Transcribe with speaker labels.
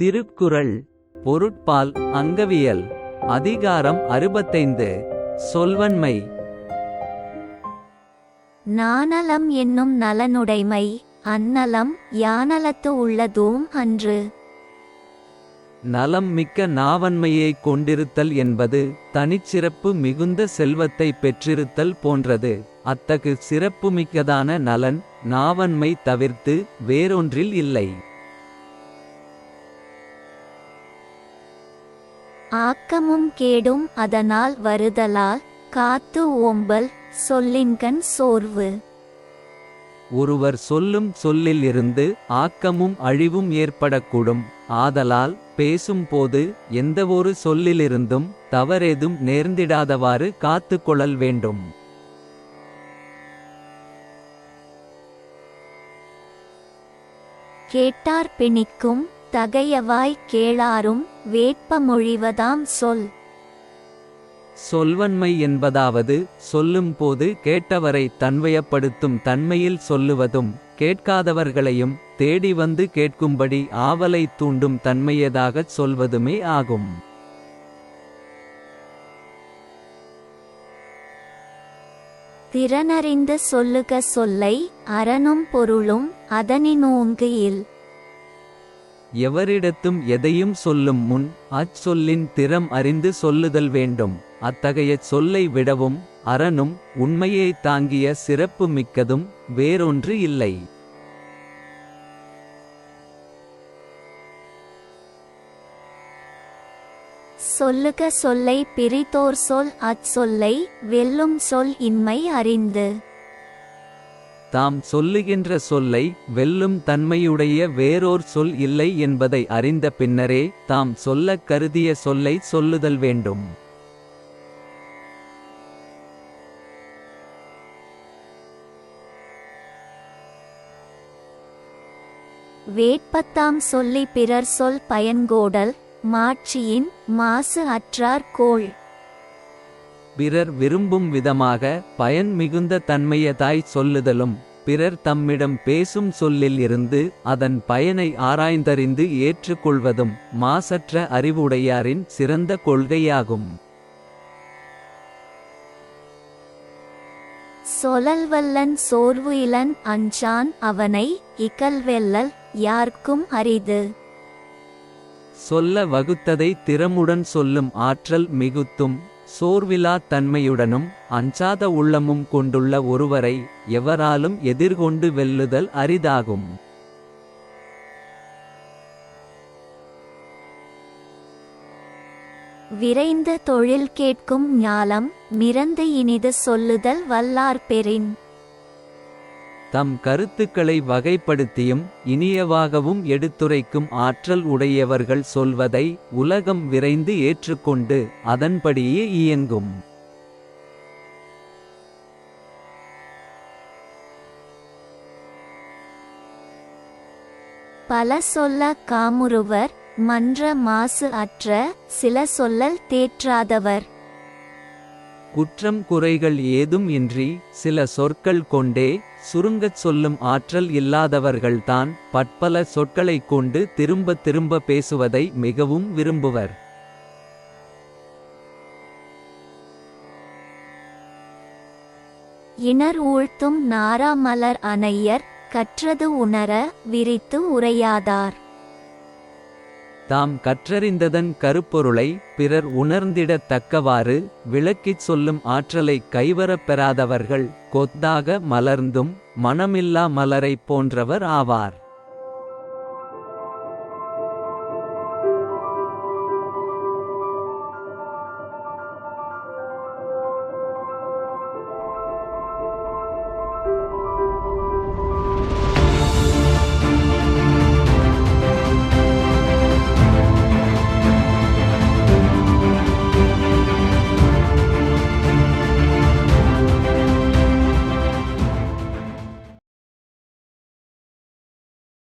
Speaker 1: திருக்குறள் பொருட்பால் அங்கவியல் அதிகாரம் அறுபத்தைந்து சொல்வன்மை.
Speaker 2: நாணலம் என்னும் நலனுடைமை அந்நலம் யானலத்து உள்ளதூம் அன்று.
Speaker 1: நலம் மிக்க நாவன்மையைக் கொண்டிருத்தல் என்பது தனிச்சிறப்பு மிகுந்த செல்வத்தை பெற்றிருத்தல் போன்றது. அத்தகு சிறப்புமிக்கதான நலன் நாவன்மை தவிர்த்து வேறொன்றில் இல்லை.
Speaker 2: ஆக்கமும் கேடும் அதனால் வருதலால் காத்து ஓம்பல் சொல்லின்கண் சோர்வு.
Speaker 1: ஒருவர் சொல்லும் சொல்லில் இருந்து ஆக்கமும் அழிவும் ஏற்படக்கூடும். ஆதலால் பேசும்போது எந்தவொரு சொல்லிலிருந்தும் தவறேதும் நேர்ந்திடாதவாறு காத்து கொள்ளல் வேண்டும்.
Speaker 2: கேட்டார் பிணிக்கும் தகையவாய் கேளாரும் வேட்பமொழிவதாம் சொல்.
Speaker 1: சொல்வன்மை என்பதாவது சொல்லும்போது கேட்டவரை தன்வயப்படுத்தும் தன்மையில் சொல்லுவதும் கேட்காதவர்களையும் தேடி வந்து கேட்கும்படி ஆவலை தூண்டும் தன்மையதாகச் சொல்வதுமே ஆகும்.
Speaker 2: திறனறிந்து சொல்லுக சொல்லை அரணும் பொருளும் அதனினோங்கு இல்
Speaker 1: எவரிடத்தும் எதையும் சொல்லும் முன் அச்சொல்லின் திறம் அறிந்து சொல்லுதல் வேண்டும். அத்தகைய சொல்லை விடவும் அரணும் உண்மையை தாங்கிய சிறப்பு மிக்கதும் வேறொன்று இல்லை.
Speaker 2: சொல்லுக சொல்லை பிரித்தோர் சொல் அச்சொல்லை வெல்லும் சொல் இன்மை அறிந்து.
Speaker 1: தாம் சொல்லுகின்ற சொல்லை வெல்லும் தன்மையுடைய வேறோர் சொல் இல்லை என்பதை அறிந்த பின்னரே தாம் சொல்லக் கருதிய சொல்லை சொல்லுதல் வேண்டும்.
Speaker 2: வேட்பத்தாம் சொல்லி பிறர் சொல் பயன்கோடல் மாட்சியின் மாசு அற்றார் கோள்.
Speaker 1: பிறர் விரும்பும் விதமாக பயன் மிகுந்த தன்மையதாய் சொல்லுதலும் பிறர் தம்மிடம் பேசும் சொல்லில் இருந்து அதன் பயனை ஆராய்ந்தறிந்து ஏற்றுக்கொள்வதும் மாசற்ற அறிவுடையாரின் சிறந்த கொள்கையாகும்.
Speaker 2: சொலல்வல்லன் சோர்வு இலன் அஞ்சான் அவனை இகல்வெல்லல் யார்க்கும் அரிது.
Speaker 1: சொல்ல வகுத்ததை திறமுடன் சொல்லும் ஆற்றல் மிகுத்தும் சோர்விலா தன்மையுடனும் அஞ்சாத உள்ளமும் கொண்டுள்ள ஒருவரை எவராலும் எதிர்கொண்டு வெல்லுதல் அரிதாகும்.
Speaker 2: விரைந்த தொழில் கேட்கும் ஞாலம் மிரந்து இனிது சொல்லுதல் வல்லார் பெறின்.
Speaker 1: தம் கருத்துக்களை வகைப்படுத்தியும் இனியவாகவும் எடுத்துரைக்கும் ஆற்றல் உடையவர்கள் சொல்வதை உலகம் விரைந்து ஏற்றுக்கொண்டு அதன்படியே இயங்கும்.
Speaker 2: பல சொல்ல காமுறுவர் மன்ற மாசு அற்ற சில சொல்லல் தேற்றாதவர்.
Speaker 1: குற்றம் குறைகள் ஏதும் இன்றி சில சொற்கள் கொண்டே சுருங்கச் சொல்லும் ஆற்றல் இல்லாதவர்கள்தான் பற்பல சொற்களைக் கொண்டு திரும்ப திரும்ப பேசுவதை மிகவும் விரும்புவர்.
Speaker 2: இணர் ஊழ்த்தும் நாராமலர் அனையர் கற்றது உணர விரித்து உரையாதார்.
Speaker 1: தாம் கற்றறிந்ததன் கருப்பொருளை பிறர் உணர்ந்திடத் தக்கவாறு விளக்கிச் சொல்லும் ஆற்றலை கைவரப் பெறாதவர்கள் கொத்தாக மலர்ந்தும் மனமில்லா மலரைப் போன்றவர் ஆவார்.